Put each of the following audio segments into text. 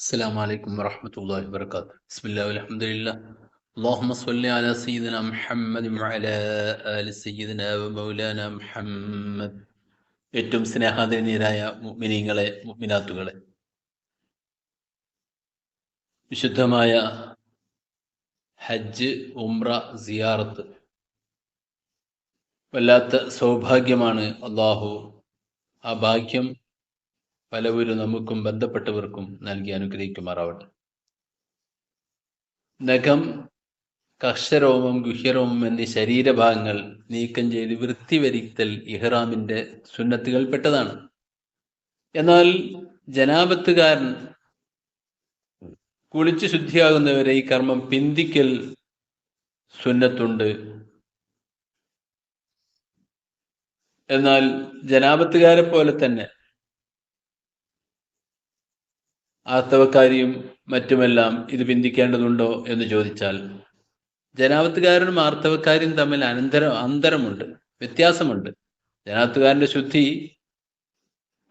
السلام عليكم ورحمة الله وبركاته بسم الله والحمد لله اللهم صل على سيدنا محمد وعلى آل سيدنا ومولانا محمد ഏറ്റവും സ്നേഹാദരനീയരായ മുഅ്മിനീങ്ങളെ മുഅ്മിനാത്തുകളെ വിശുദ്ധമായ ഹജ്ജ് ഉംറ സിയാറത്ത് വല്ലാത്ത സൗഭാഗ്യമാണ് അള്ളാഹു ആ ഭാഗ്യം പലവരും നമുക്കും ബന്ധപ്പെട്ടവർക്കും നൽകി അനുഗ്രഹിക്കുമാറാവട്ടെ. നഖം കക്ഷരോമം ഗുഹ്യരോമം എന്നീ ശരീരഭാഗങ്ങൾ നീക്കം ചെയ്ത് വൃത്തി വരുത്തൽ ഇഹ്റാമിന്റെ സുന്നത്തുകൾപ്പെട്ടതാണ് എന്നാൽ ജനാപത്തുകാരൻ കുളിച്ച് ശുദ്ധിയാകുന്നവരെ ഈ കർമ്മം പിന്തിക്കൽ സുന്നത്തുണ്ട്. എന്നാൽ ജനാപത്തുകാരെ പോലെ തന്നെ ആർത്തവക്കാരിയും മറ്റുമെല്ലാം ഇത് പിന്തിക്കേണ്ടതുണ്ടോ എന്ന് ചോദിച്ചാൽ ജനാപത്തുകാരനും ആർത്തവക്കാരിയും തമ്മിൽ അനന്തര അന്തരമുണ്ട് വ്യത്യാസമുണ്ട്. ജനാപത്തുകാരന്റെ ശുദ്ധി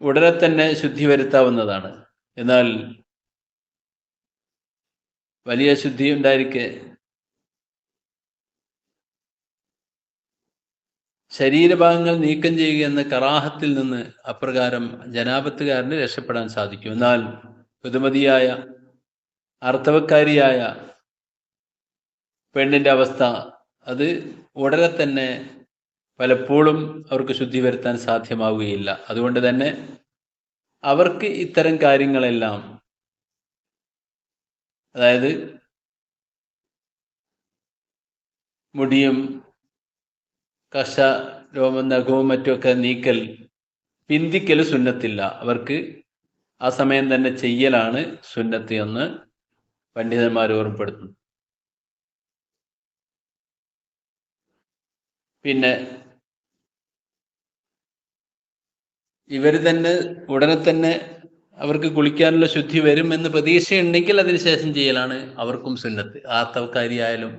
ഉടനെ തന്നെ ശുദ്ധി വരുത്താവുന്നതാണ്. എന്നാൽ വലിയ ശുദ്ധി ഉണ്ടായിരിക്കെ ശരീരഭാഗങ്ങൾ നീക്കം ചെയ്യുക എന്ന കറാഹത്തിൽ നിന്ന് അപ്രകാരം ജനാപത്തുകാരന് രക്ഷപ്പെടാൻ സാധിക്കും. എന്നാൽ പുതുമതിയായ അർത്ഥവക്കാരിയായ പെണ്ണിന്റെ അവസ്ഥ അത് ഉടനെ തന്നെ പലപ്പോഴും അവർക്ക് ശുദ്ധി വരുത്താൻ സാധ്യമാവുകയില്ല. അതുകൊണ്ട് തന്നെ അവർക്ക് ഇത്തരം കാര്യങ്ങളെല്ലാം അതായത് മുടിയും കഷ രോമം നഖവും മറ്റുമൊക്കെ നീക്കൽ പിന്തിക്കൽ സുന്നത്തില്ല. അവർക്ക് ആ സമയം തന്നെ ചെയ്യലാണ് സുന്നത്ത് എന്ന് പണ്ഡിതന്മാർ ഓർമ്മപ്പെടുത്തുന്നു പിന്നെ ഇവർ തന്നെ ഉടനെ തന്നെ അവർക്ക് കുളിക്കാനുള്ള ശുദ്ധി വരും എന്ന് പ്രതീക്ഷയുണ്ടെങ്കിൽ അതിനുശേഷം ചെയ്യലാണ് അവർക്കും സുന്നത്ത്. ആർത്തവക്കാരിയായാലും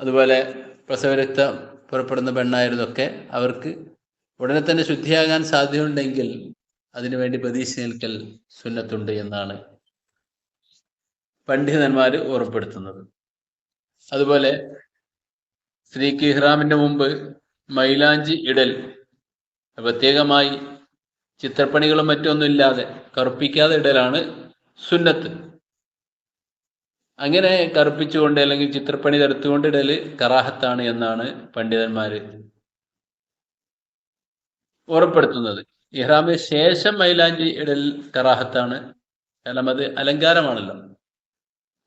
അതുപോലെ പ്രസവരക്ത പുറപ്പെടുന്ന പെണ്ണായാലും ഒക്കെ അവർക്ക് ഉടനെ തന്നെ ശുദ്ധിയാകാൻ സാധ്യതയുണ്ടെങ്കിൽ അതിനുവേണ്ടി പ്രതീക്ഷ നിൽക്കൽ സുന്നത്തുണ്ട് എന്നാണ് പണ്ഡിതന്മാർ ഓർപ്പെടുത്തുന്നത് അതുപോലെ സ്ത്രീക്ക് കിഹ്റാമിന്റെ മുമ്പ് മൈലാഞ്ചി ഇടൽ പ്രത്യേകമായി ചിത്രപ്പണികളും മറ്റൊന്നും ഇല്ലാതെ കറുപ്പിക്കാതെ ഇടലാണ് സുന്നത്ത്. അങ്ങനെ കറുപ്പിച്ചുകൊണ്ട് അല്ലെങ്കിൽ ചിത്രപ്പണി തടുത്തുകൊണ്ട് ഇടൽ കറാഹത്താണ് എന്നാണ് പണ്ഡിതന്മാര് ഓർമ്മപ്പെടുത്തുന്നത്. ഇഹ്റാമിന് ശേഷം മൈലാഞ്ചി ഇടൽ കറാഹത്താണ്. കാരണം അത് അലങ്കാരമാണല്ലോ.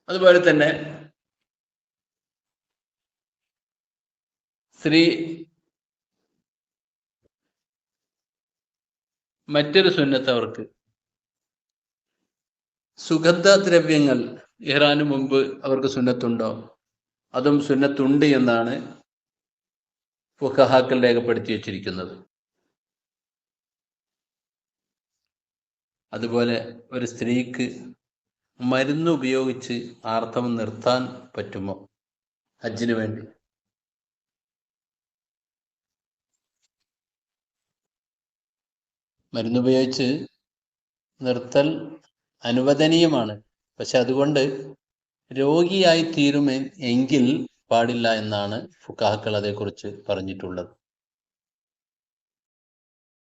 അതുപോലെ തന്നെ സ്ത്രീ മറ്റൊരു സുന്നത്ത് അവർക്ക് സുഗന്ധദ്രവ്യങ്ങൾ ഇഹ്റാന് മുമ്പ് അവർക്ക് സുന്നത്തുണ്ടോ? അതും സുന്നത്തുണ്ട് എന്നാണ് ഫുഖഹാക്കൾ രേഖപ്പെടുത്തി വച്ചിരിക്കുന്നത്. അതുപോലെ ഒരു സ്ത്രീക്ക് മരുന്ന് ഉപയോഗിച്ച് ആർത്തവം നിർത്താൻ പറ്റുമോ? ഹജ്ജിന് വേണ്ടി. മരുന്നുപയോഗിച്ച് നിർത്തൽ അനുവദനീയമാണ്. പക്ഷെ അതുകൊണ്ട് രോഗിയായി തീരുമെ എങ്കിൽ പാടില്ല എന്നാണ് ഫുക്കാഹക്കൾ അതേക്കുറിച്ച് പറഞ്ഞിട്ടുള്ളത്.